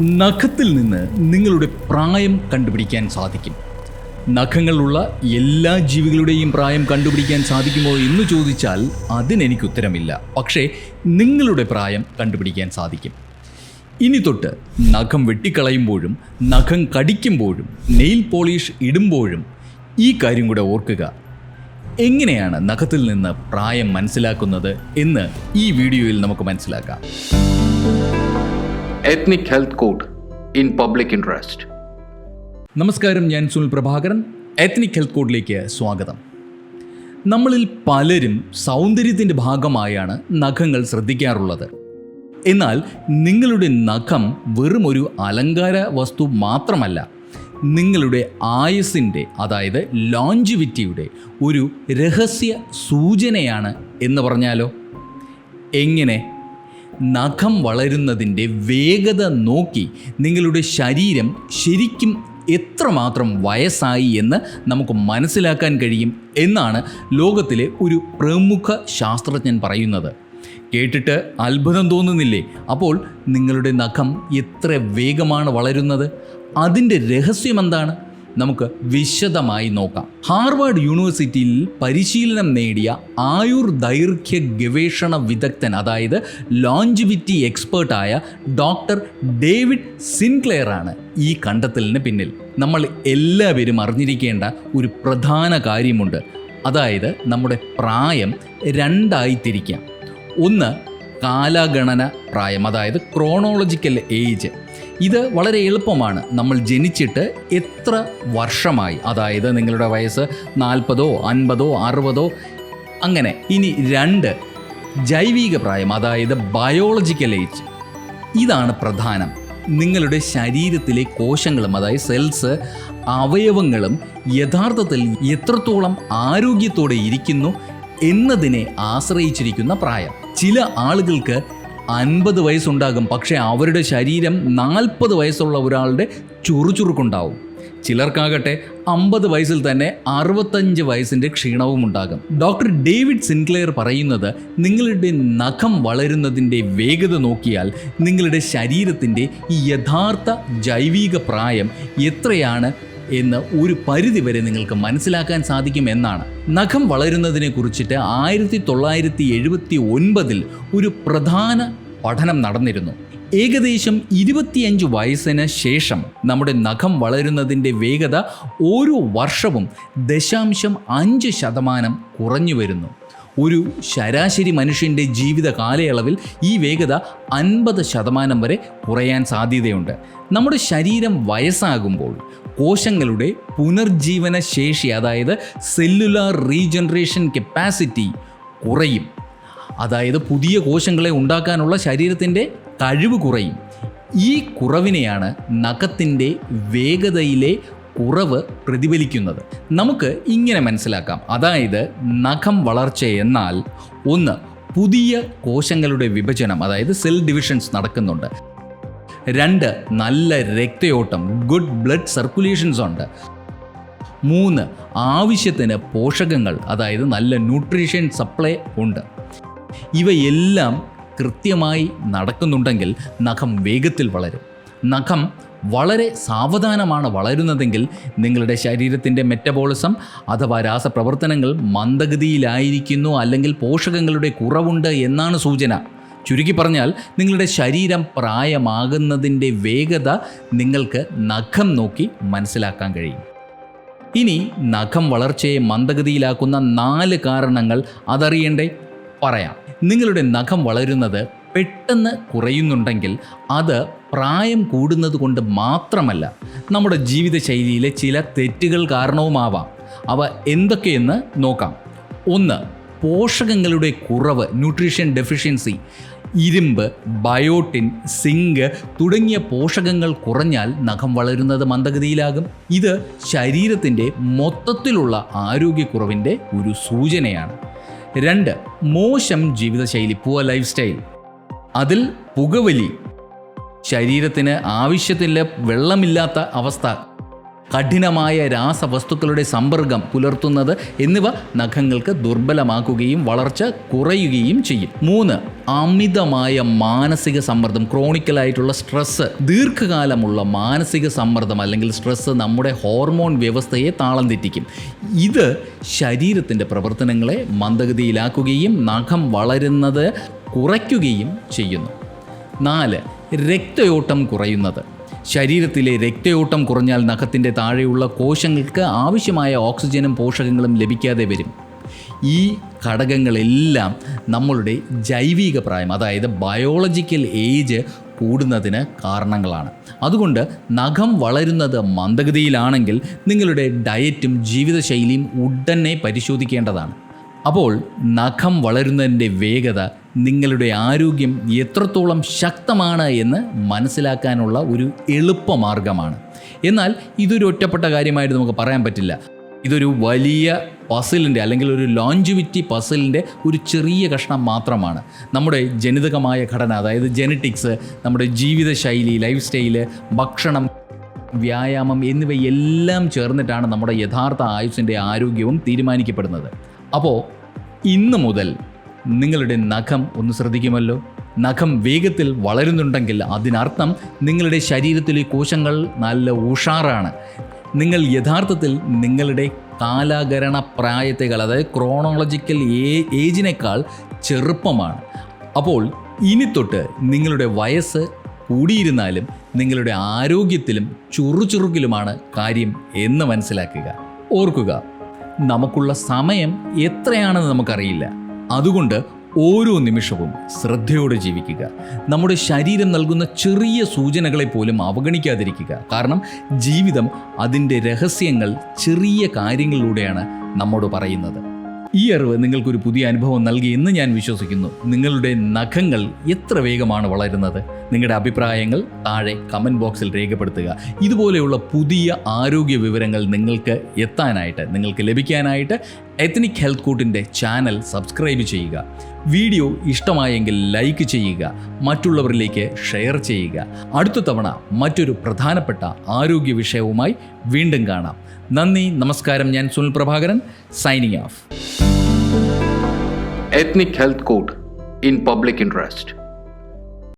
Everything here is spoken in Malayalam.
നഖത്തിൽ നിന്ന് നിങ്ങളുടെ പ്രായം കണ്ടുപിടിക്കാൻ സാധിക്കും. നഖങ്ങളുള്ള എല്ലാ ജീവികളുടെയും പ്രായം കണ്ടുപിടിക്കാൻ സാധിക്കുമോ എന്ന് ചോദിച്ചാൽ അതിനെനിക്ക് ഉത്തരമില്ല. പക്ഷേ നിങ്ങളുടെ പ്രായം കണ്ടുപിടിക്കാൻ സാധിക്കും. ഇനി തൊട്ട് നഖം വെട്ടിക്കളയുമ്പോഴും നഖം കടിക്കുമ്പോഴും നെയിൽ പോളിഷ് ഇടുമ്പോഴും ഈ കാര്യം കൂടെ ഓർക്കുക. എങ്ങനെയാണ് നഖത്തിൽ നിന്ന് പ്രായം മനസ്സിലാക്കുന്നത് എന്ന് ഈ വീഡിയോയിൽ നമുക്ക് മനസ്സിലാക്കാം. Ethnic health code in public interest നമസ്കാരം ഞാൻ സുനിൽ പ്രഭാകരൻ. എത്നിക് ഹെൽത്ത് കോഡിലേക്ക് സ്വാഗതം. നമ്മളിൽ പലരും സൗന്ദര്യത്തിന്റെ ഭാഗമായാണ് നഖങ്ങൾ ശ്രദ്ധിക്കാറുള്ളത്. എന്നാൽ നിങ്ങളുടെ നഖം വെറും ഒരു അലങ്കാര വസ്തു മാത്രമല്ല നിങ്ങളുടെ ആയുസിന്റെ അതായത് ലോഞ്ചിവിറ്റിയുടെ ഒരു രഹസ്യ സൂചനയാണ് എന്ന് പറഞ്ഞാലോ? എങ്ങനെ നഖം വളരുന്നതിന്റെ വേഗത നോക്കി നിങ്ങളുടെ ശരീരം ശരിക്കും എത്രമാത്രം വയസ്സായി എന്ന് നമുക്ക് മനസ്സിലാക്കാൻ കഴിയും എന്നാണ് ലോകത്തിലെ ഒരു പ്രമുഖ ശാസ്ത്രജ്ഞൻ പറയുന്നത്. കേട്ടിട്ട് അത്ഭുതം തോന്നുന്നില്ലേ? അപ്പോൾ നിങ്ങളുടെ നഖം എത്ര വേഗമാണ് വളരുന്നത്? അതിന്റെ രഹസ്യം എന്താണ്? നമുക്ക് വിശദമായി നോക്കാം. ഹാർവാർഡ് യൂണിവേഴ്സിറ്റിയിൽ പരിശീലനം നേടിയ ആയുർ ദൈർഘ്യ ഗവേഷണ വിദഗ്ധൻ അതായത് ലോഞ്ചിവിറ്റി എക്സ്പേർട്ടായ ഡോക്ടർ ഡേവിഡ് സിൻക്ലെയർ ആണ് ഈ കണ്ടെത്തലിന് പിന്നിൽ. നമ്മൾ എല്ലാവരും അറിഞ്ഞിരിക്കേണ്ട ഒരു പ്രധാന കാര്യമുണ്ട്. അതായത് നമ്മുടെ പ്രായം രണ്ടായി തിരിക്കാം ഒന്ന് കാലഗണന പ്രായം അതായത് ക്രോണോളജിക്കൽ ഏജ് ഇത് വളരെ എളുപ്പമാണ്. നമ്മൾ ജനിച്ചിട്ട് എത്ര വർഷമായി? അതായത് നിങ്ങളുടെ വയസ്സ് നാൽപ്പതോ അൻപതോ അറുപതോ അങ്ങനെ. ഇനി രണ്ട് ജൈവിക പ്രായം അതായത് ബയോളജിക്കൽ ഏജ് ഇതാണ് പ്രധാനം. നിങ്ങളുടെ ശരീരത്തിലെ കോശങ്ങളും അതായത് സെൽസ് അവയവങ്ങളും യഥാർത്ഥത്തിൽ എത്രത്തോളം ആരോഗ്യത്തോടെ ഇരിക്കുന്നു എന്നതിനെ ആശ്രയിച്ചിരിക്കുന്ന പ്രായം. ചില ആളുകൾക്ക് അൻപത് വയസ്സുണ്ടാകും. പക്ഷേ അവരുടെ ശരീരം നാൽപ്പത് വയസ്സുള്ള ഒരാളുടെ ചുറുചുറുക്കുണ്ടാവും. ചിലർക്കാകട്ടെ അമ്പത് വയസ്സിൽ തന്നെ അറുപത്തഞ്ച് വയസ്സിന്റെ ക്ഷീണവും ഉണ്ടാകും. ഡോക്ടർ ഡേവിഡ് സിൻക്ലെയർ പറയുന്നത് നിങ്ങളുടെ നഖം വളരുന്നതിന്റെ വേഗത നോക്കിയാൽ നിങ്ങളുടെ ശരീരത്തിന്റെ ഈ യഥാർത്ഥ ജൈവിക പ്രായം എത്രയാണ്? എന്ന് ഒരു പരിധിവരെ നിങ്ങൾക്ക് മനസ്സിലാക്കാൻ സാധിക്കും എന്നാണ്. നഖം വളരുന്നതിനെ കുറിച്ചിട്ട് ആയിരത്തി തൊള്ളായിരത്തി എഴുപത്തി ഒൻപതിൽ ഒരു പ്രധാന പഠനം നടന്നിരുന്നു. ഏകദേശം ഇരുപത്തിയഞ്ച് വയസ്സിന് ശേഷം നമ്മുടെ നഖം വളരുന്നതിന്റെ വേഗത ഓരോ വർഷവും ദശാംശം അഞ്ച് ശതമാനം കുറഞ്ഞു വരുന്നു. ഒരു ശരാശരി മനുഷ്യന്റെ ജീവിത കാലയളവിൽ ഈ വേഗത അൻപത് ശതമാനം വരെ കുറയാൻ സാധ്യതയുണ്ട്. നമ്മുടെ ശരീരം വയസ്സാകുമ്പോൾ കോശങ്ങളുടെ പുനർജീവന ശേഷി അതായത് സെല്ലുലാർ റീജനറേഷൻ കപ്പാസിറ്റി കുറയും. അതായത് പുതിയ കോശങ്ങളെ ഉണ്ടാക്കാനുള്ള ശരീരത്തിന്റെ കഴിവ് കുറയും. ഈ കുറവിനെയാണ് നഖത്തിന്റെ വേഗതയിലെ കുറവ് പ്രതിഫലിക്കുന്നത്. നമുക്ക് ഇങ്ങനെ മനസ്സിലാക്കാം. അതായത് നഖം വളർച്ച എന്നാൽ ഒന്ന് പുതിയ കോശങ്ങളുടെ വിഭജനം അതായത് സെൽ ഡിവിഷൻസ് നടക്കുന്നുണ്ട്. രണ്ട് നല്ല രക്തയോട്ടം ഗുഡ് ബ്ലഡ് സർക്കുലേഷൻസ് ഉണ്ട്. മൂന്ന് ആവശ്യത്തിന് പോഷകങ്ങൾ അതായത് നല്ല ന്യൂട്രീഷൻ സപ്ലൈ ഉണ്ട്. ഇവയെല്ലാം കൃത്യമായി നടക്കുന്നുണ്ടെങ്കിൽ നഖം വേഗത്തിൽ വളരും. നഖം വളരെ സാവധാനമാണ് വളരുന്നതെങ്കിൽ നിങ്ങളുടെ ശരീരത്തിന്റെ മെറ്റബോളിസം അഥവാ രാസപ്രവർത്തനങ്ങൾ മന്ദഗതിയിലായിരിക്കുന്നു അല്ലെങ്കിൽ പോഷകങ്ങളുടെ കുറവുണ്ട് എന്നാണ് സൂചന. ചുരുക്കി പറഞ്ഞാൽ നിങ്ങളുടെ ശരീരം പ്രായമാകുന്നതിന്റെ വേഗത നിങ്ങൾക്ക് നഖം നോക്കി മനസ്സിലാക്കാൻ കഴിയും. ഇനി നഖം വളർച്ചയെ മന്ദഗതിയിലാക്കുന്ന നാല് കാരണങ്ങൾ അതറിയണ്ടേ? പറയാം. നിങ്ങളുടെ നഖം വളരുന്നത് പെട്ടെന്ന് കുറയുന്നുണ്ടെങ്കിൽ അത് പ്രായം കൂടുന്നത് കൊണ്ട് മാത്രമല്ല നമ്മുടെ ജീവിതശൈലിയിലെ ചില തെറ്റുകൾ കാരണവുമാവാം. അവ എന്തൊക്കെയെന്ന് നോക്കാം. ഒന്ന് പോഷകങ്ങളുടെ കുറവ് ന്യൂട്രീഷൻ ഡെഫിഷ്യൻസി ഇരുമ്പ് ബയോട്ടിൻ സിങ്ക് തുടങ്ങിയ പോഷകങ്ങൾ കുറഞ്ഞാൽ നഖം വളരുന്നത് മന്ദഗതിയിലാകും. ഇത് ശരീരത്തിന്റെ മൊത്തത്തിലുള്ള ആരോഗ്യക്കുറവിന്റെ ഒരു സൂചനയാണ്. രണ്ട് മോശം ജീവിതശൈലി പുവർ ലൈഫ് സ്റ്റൈൽ അതിൽ പുകവലി. ശരീരത്തിന് ആവശ്യത്തിന്റെ വെള്ളമില്ലാത്ത അവസ്ഥ. കഠിനമായ രാസവസ്തുക്കളുടെ സമ്പർക്കം പുലർത്തുന്നത് എന്നിവ നഖങ്ങൾക്ക് ദുർബലമാക്കുകയും വളർച്ച കുറയുകയും ചെയ്യും. മൂന്ന് അമിതമായ മാനസിക സമ്മർദ്ദം ക്രോണിക്കലായിട്ടുള്ള സ്ട്രെസ്സ് ദീർഘകാലമുള്ള മാനസിക സമ്മർദ്ദം അല്ലെങ്കിൽ സ്ട്രെസ്സ് നമ്മുടെ ഹോർമോൺ വ്യവസ്ഥയെ താളം തെറ്റിക്കും. ഇത് ശരീരത്തിന്റെ പ്രവർത്തനങ്ങളെ മന്ദഗതിയിലാക്കുകയും നഖം വളരുന്നത് കുറയ്ക്കുകയും ചെയ്യുന്നു. നാല് രക്തയോട്ടം കുറയുന്നത്. ശരീരത്തിലെ രക്തയോട്ടം കുറഞ്ഞാൽ നഖത്തിന്റെ താഴെയുള്ള കോശങ്ങൾക്ക് ആവശ്യമായ ഓക്സിജനും പോഷകങ്ങളും ലഭിക്കാതെ വരും. ഈ ഘടകങ്ങളെല്ലാം നമ്മളുടെ ജൈവിക പ്രായം അതായത് ബയോളജിക്കൽ ഏജ് കൂടുന്നതിന് കാരണങ്ങളാണ്. അതുകൊണ്ട് നഖം വളരുന്നത് മന്ദഗതിയിലാണെങ്കിൽ നിങ്ങളുടെ ഡയറ്റും ജീവിതശൈലിയും ഉടനെ പരിശോധിക്കേണ്ടതാണ്. അപ്പോൾ നഖം വളരുന്നതിന്റെ വേഗത നിങ്ങളുടെ ആരോഗ്യം എത്രത്തോളം ശക്തമാണ് എന്ന് മനസ്സിലാക്കാനുള്ള ഒരു എളുപ്പമാർഗമാണ് എന്നാൽ ഇതൊരു ഒറ്റപ്പെട്ട കാര്യമായിട്ട് നമുക്ക് പറയാൻ പറ്റില്ല. ഇതൊരു വലിയ പസിലിന്റെ അല്ലെങ്കിൽ ഒരു ലോഞ്ചിവിറ്റി പസിലിന്റെ ഒരു ചെറിയ കഷ്ണം മാത്രമാണ്. നമ്മുടെ ജനിതകമായ ഘടന അതായത് ജെനറ്റിക്സ് നമ്മുടെ ജീവിതശൈലി ലൈഫ് സ്റ്റൈൽ ഭക്ഷണം വ്യായാമം എന്നിവയെല്ലാം ചേർന്നിട്ടാണ് നമ്മുടെ യഥാർത്ഥ ആയുസിന്റെ ആരോഗ്യവും തീരുമാനിക്കപ്പെടുന്നത്. അപ്പോൾ ഇന്ന് മുതൽ നിങ്ങളുടെ നഖം ഒന്ന് ശ്രദ്ധിക്കുമല്ലോ? നഖം വേഗത്തിൽ വളരുന്നുണ്ടെങ്കിൽ അതിനർത്ഥം നിങ്ങളുടെ ശരീരത്തിലെ കോശങ്ങൾ നല്ല ഉഷാറാണ്. നിങ്ങൾ യഥാർത്ഥത്തിൽ നിങ്ങളുടെ കാലാകരണ പ്രായത്തേക്കാൾ അതായത് ക്രോണോളജിക്കൽ ഏ ഏജിനേക്കാൾ ചെറുപ്പമാണ്. അപ്പോൾ ഇനി തൊട്ട് നിങ്ങളുടെ വയസ്സ് കൂടിയിരുന്നാലും നിങ്ങളുടെ ആരോഗ്യത്തിലും ചുറുചുറുക്കിലുമാണ് കാര്യം എന്ന് മനസ്സിലാക്കുക. ഓർക്കുക നമുക്കുള്ള സമയം എത്രയാണെന്ന് നമുക്കറിയില്ല. അതുകൊണ്ട് ഓരോ നിമിഷവും ശ്രദ്ധയോടെ ജീവിക്കുക. നമ്മുടെ ശരീരം നൽകുന്ന ചെറിയ സൂചനകളെ പോലും അവഗണിക്കാതിരിക്കുക. കാരണം ജീവിതം അതിന്റെ രഹസ്യങ്ങൾ ചെറിയ കാര്യങ്ങളിലൂടെയാണ് നമ്മോട് പറയുന്നത്. ഈ അറിവ് നിങ്ങൾക്കൊരു പുതിയ അനുഭവം നൽകി എന്ന് ഞാൻ വിശ്വസിക്കുന്നു. നിങ്ങളുടെ നഖങ്ങൾ എത്ര വേഗമാണ് വളരുന്നത്? നിങ്ങളുടെ അഭിപ്രായങ്ങൾ താഴെ കമന്റ് ബോക്സിൽ രേഖപ്പെടുത്തുക. ഇതുപോലെയുള്ള പുതിയ ആരോഗ്യ വിവരങ്ങൾ നിങ്ങൾക്ക് എത്താനായിട്ട് നിങ്ങൾക്ക് ലഭിക്കാനായിട്ട് എത്നിക് ഹെൽത്ത് കൂട്ടിന്റെ ചാനൽ സബ്സ്ക്രൈബ് ചെയ്യുക. വീഡിയോ ഇഷ്ടമായെങ്കിൽ ലൈക്ക് ചെയ്യുക. മറ്റുള്ളവരിലേക്ക് ഷെയർ ചെയ്യുക. അടുത്ത തവണ മറ്റൊരു പ്രധാനപ്പെട്ട ആരോഗ്യ വിഷയവുമായി വീണ്ടും കാണാം. നന്ദി നമസ്കാരം. ഞാൻ Sunil Prabhakaran. Signing off ethnic health code in public Interest.